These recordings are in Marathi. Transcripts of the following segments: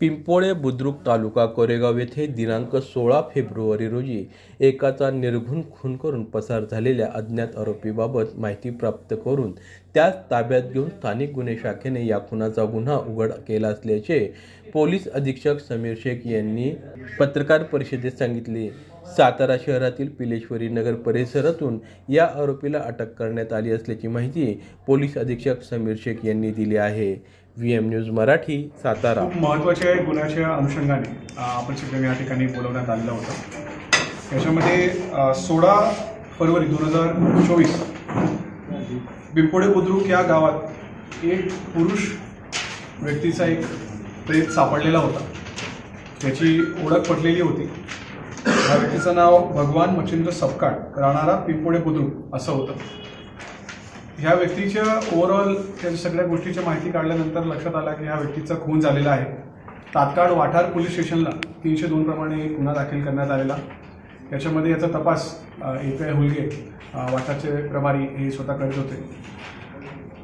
पिंपोळे बुद्रुक तालुका कोरेगाव येथे दिनांक सोळा फेब्रुवारी रोजी एकाचा निर्घुण खून करून पसार झालेल्या अज्ञात आरोपीबाबत माहिती प्राप्त करून त्यास ताब्यात घेऊन स्थानिक गुन्हे शाखेने या खुनाचा गुन्हा उघड केला असल्याचे पोलीस अधीक्षक समीर शेख यांनी पत्रकार परिषदेत सांगितले. सातारा शहरातील पिलेश्वरी नगर परिसरातून या आरोपीला अटक करण्यात आली असल्याची माहिती पोलीस अधीक्षक समीर शेख यांनी दिली आहे. V M news Marathi Satara. खूप महत्त्वाच्या गुन्ह्याच्या अनुषंगाने आपण सगळं या ठिकाणी बोलवण्यात आलेलं होतं. याच्यामध्ये सोळा फरवरी दोन हजार चोवीस बिपोडे बुद्रुक या गावात एक पुरुष व्यक्तीचा एक प्रेत सापडलेला होता. त्याची ओळख पटलेली होती. या व्यक्तीचं नाव भगवान मच्छिंद्र सपकाट राहणारा पिंपोडे बुद्रुक असं होतं. ह्या व्यक्तीच्या ओव्हरऑल त्याच्या सगळ्या गोष्टीच्या माहिती काढल्यानंतर लक्षात आला की ह्या व्यक्तीचा खून झालेला आहे. तात्काळ वाठार पोलीस स्टेशनला तीनशे दोन प्रमाणे गुन्हा दाखल करण्यात आलेला. याच्यामध्ये याचा तपास ए पी आय हुलगे वाठारचे प्रभारी हे स्वतः करत होते.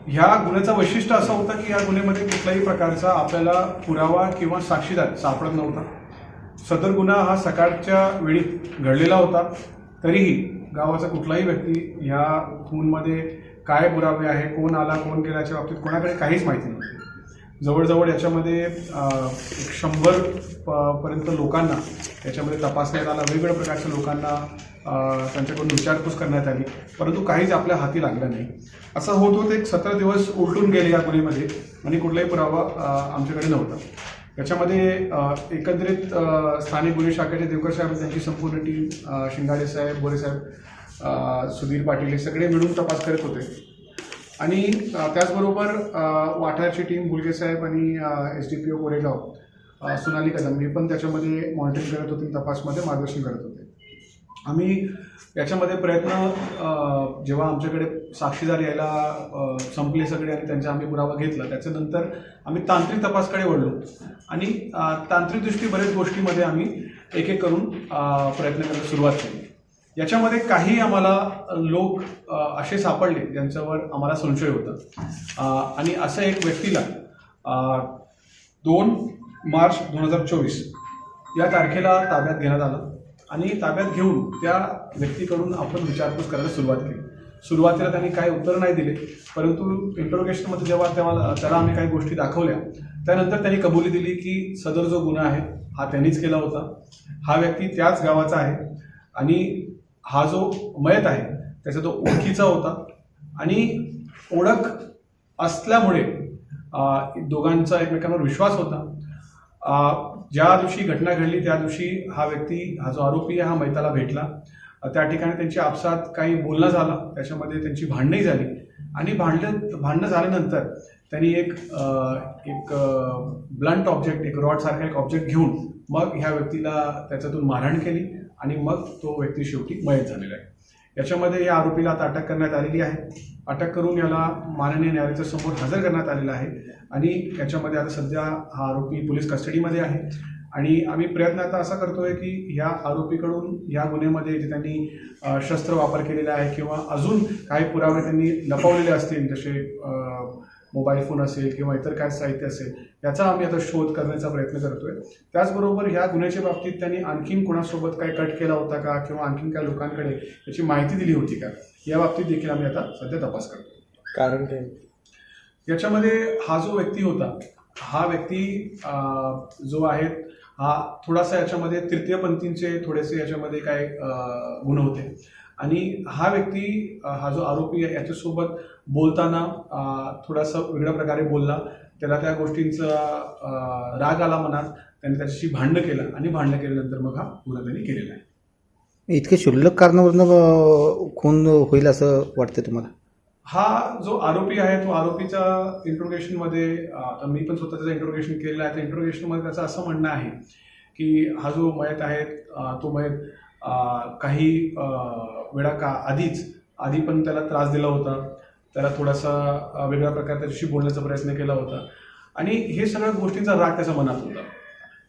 ह्या गुन्ह्याचं वैशिष्ट्य असं होतं की या गुन्ह्यामध्ये कुठल्याही प्रकारचा आपल्याला पुरावा किंवा साक्षीदार सापडत नव्हता. सदर गुन्हा हा सकाळच्या वेळी घडलेला होता. तरीही गावाचा कुठलाही व्यक्ती ह्या खूनमध्ये काय पुरावे आहे कोण आला कोण गेला याच्या बाबतीत कोणाकडे काहीच माहिती नव्हती. जवळजवळ याच्यामध्ये एक शंभर प- पर्यंत लोकांना याच्यामध्ये तपासण्यात आला वेगवेगळ्या प्रकारच्या लोकांना त्यांच्याकडून विचारपूस करण्यात आली परंतु काहीच आपल्या हाती लागलं नाही. असं होत होत एक सतरा दिवस उलटून गेले या गुन्हेमध्ये आणि कुठलाही पुरावा आमच्याकडे नव्हता. याच्यामध्ये एकंदरीत स्थानिक गुन्हे शाखेचे देवकर साहेब त्यांची संपूर्ण टीम शिंगाडे साहेब बोरे साहेब सुधीर पाटील हे सगळे मिळून तपास करत होते. आणि त्याचबरोबर वाठारची टीम भुलगे साहेब आणि S D P O Koregaon Sonali Kadam हे पण त्याच्यामध्ये मॉनिटरिंग करत होते तपासमध्ये मार्गदर्शन करत होते. आम्ही याच्यामध्ये प्रयत्न जेव्हा आमच्याकडे साक्षीदार यायला संपले सगळे आणि त्यांचा आम्ही पुरावा घेतला त्याच्यानंतर आम्ही तांत्रिक तपासकडे वळलो. आणि तांत्रिकदृष्टी बरेच गोष्टीमध्ये आम्ही एक एक करून प्रयत्न करायला सुरुवात केली. याच्यामध्ये काही आम्हाला लोक असे सापडले ज्यांच्यावर आम्हाला संशय होता. आणि असं एक व्यक्तीला दोन मार्च दोन हजार चोवीस या तारखेला ताब्यात घेण्यात आलं आणि ताब्यात घेऊन त्या व्यक्तीकडून आपण विचारपूस करायला सुरुवात केली. सुरुवातीला त्यांनी काही उत्तर नाही दिले परंतु इंटरोगेशनमध्ये जेव्हा तेव्हा त्याला आम्ही काही गोष्टी दाखवल्या त्यानंतर त्यांनी कबुली दिली की सदर जो गुन्हा आहे हा त्यांनीच केला होता. हा व्यक्ती त्याच गावाचा आहे आणि हा जो मयत आहे त्याचा तो ओळखीचा होता. आणि ओळख असल्यामुळे दोघांचा एकमेकांवर विश्वास होता. ज्या दिवशी घटना घडली त्या दिवशी हा व्यक्ती हा जो आरोपी आहे हा मैताला भेटला. त्या ठिकाणी त्यांची आपसात काही बोलणं झाला. त्याच्यामध्ये त्यांची भांडणही झाली. आणि भांडण भांडणं झाल्यानंतर त्यांनी एक एक ब्लंट ऑब्जेक्ट एक रॉडसारखा एक ऑब्जेक्ट घेऊन मग ह्या व्यक्तीला त्याच्यातून मारहाण केली. आणि मग तो व्यक्ती शेवटी मयत झालेला आहे. याच्यामध्ये या आरोपीला आता अटक करण्यात आलेली आहे. अटक करून याला माननीय न्यायालयाच्या समोर हजर करण्यात आलेला आहे. आणि याच्यामध्ये आता सध्या हा आरोपी पोलीस कस्टडीमध्ये आहे. आणि आम्ही प्रयत्न आता असा करतोय की या आरोपीकडून या गुन्ह्यामध्ये जे त्यांनी शस्त्र वापर केलेला आहे किंवा अजून काही पुरावे त्यांनी लपवलेले असतील जसे मोबाईल फोन असेल किंवा इतर काय साहित्य असेल याचा आम्ही आता शोध करण्याचा प्रयत्न करतोय. त्याचबरोबर ह्या गुन्ह्याच्या बाबतीत त्यांनी आणखीन कोणासोबत काय कट केला होता का किंवा आणखीन काय लोकांकडे याची माहिती दिली होती का? या बाबतीत देखील आम्ही आता सध्या तपास करतो कारण काय? याच्यामध्ये हा जो व्यक्ती होता हा व्यक्ती जो आहे हा थोडासा याच्यामध्ये तृतीयपंथींचे थोडेसे याच्यामध्ये काय गुण होते. आणि हा व्यक्ती हा जो आरोपी आहे याच्यासोबत बोलताना थोडासा वेगळ्या प्रकारे बोलला. त्याला त्या गोष्टींचा राग आला मनात. त्याने त्याच्याशी भांडणं केलं आणि भांडणं केल्यानंतर मग हा गुन्हा त्यांनी केलेला आहे. इतके क्षुल्लक कारणावरनं खून होईल असं वाटतं तुम्हाला? हा जो आरोपी आहे तो आरोपीच्या इंट्रोगेशनमध्ये आता मी पण स्वतः त्याचं इंट्रोगेशन केलेलं आहे. त्या इंट्रोगेशनमध्ये त्याचं असं म्हणणं आहे की हा जो मयत आहे तो मयत काही वेळा का आधीच आधी पण त्याला त्रास दिला होता. त्याला थोडासा वेगळ्या प्रकारे त्याच्याशी बोलण्याचा प्रयत्न केला होता. आणि हे सगळ्या गोष्टींचा राग त्याच्या मनात होता.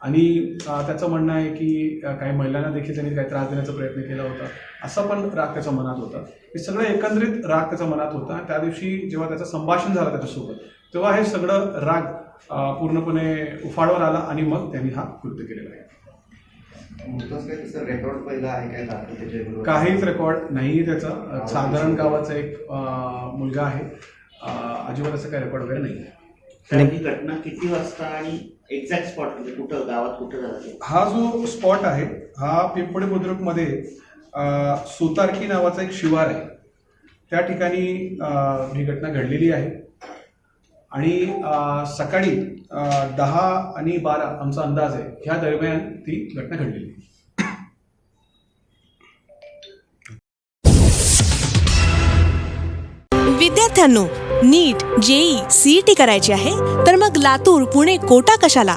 आणि त्याचं म्हणणं आहे की काही महिलांना देखील त्यांनी काही त्रास देण्याचा प्रयत्न केला होता. असा पण राग त्याच्या मनात होता. हे सगळं एकंदरीत राग त्याच्या मनात होता. त्या दिवशी जेव्हा त्याचं संभाषण झालं त्याच्यासोबत तेव्हा हे सगळं राग पूर्णपणे उफाडवर आला आणि मग त्यांनी हा कृत्य केलेला आहे. रेकॉर्ड पहिला काय? काहीच रेकॉर्ड नाही त्याचा. साधारण गावाचा एक मुलगा आहे. अ, अजिबात असं काही रेकॉर्ड वगैरे नाही ही घटना किती वाजता आणि एक्झॅक्ट स्पॉट म्हणजे कुठं गावात कुठं झालं? हा जो स्पॉट आहे हा पिंपळे बुद्रुकमध्ये अ, सुतारकी नावाचा एक शिवार आहे. त्या ठिकाणी अ, ही घटना घडलेली आहे. आणि सकाळी दहा आणि बारा आमचा अंदाज आहे. ह्या दरम्यान ती घटना घडलेली विद्यार्थ्यांनो नीट जेई सीईटी करायची आहे तर मग लातूर पुणे कोटा कशाला?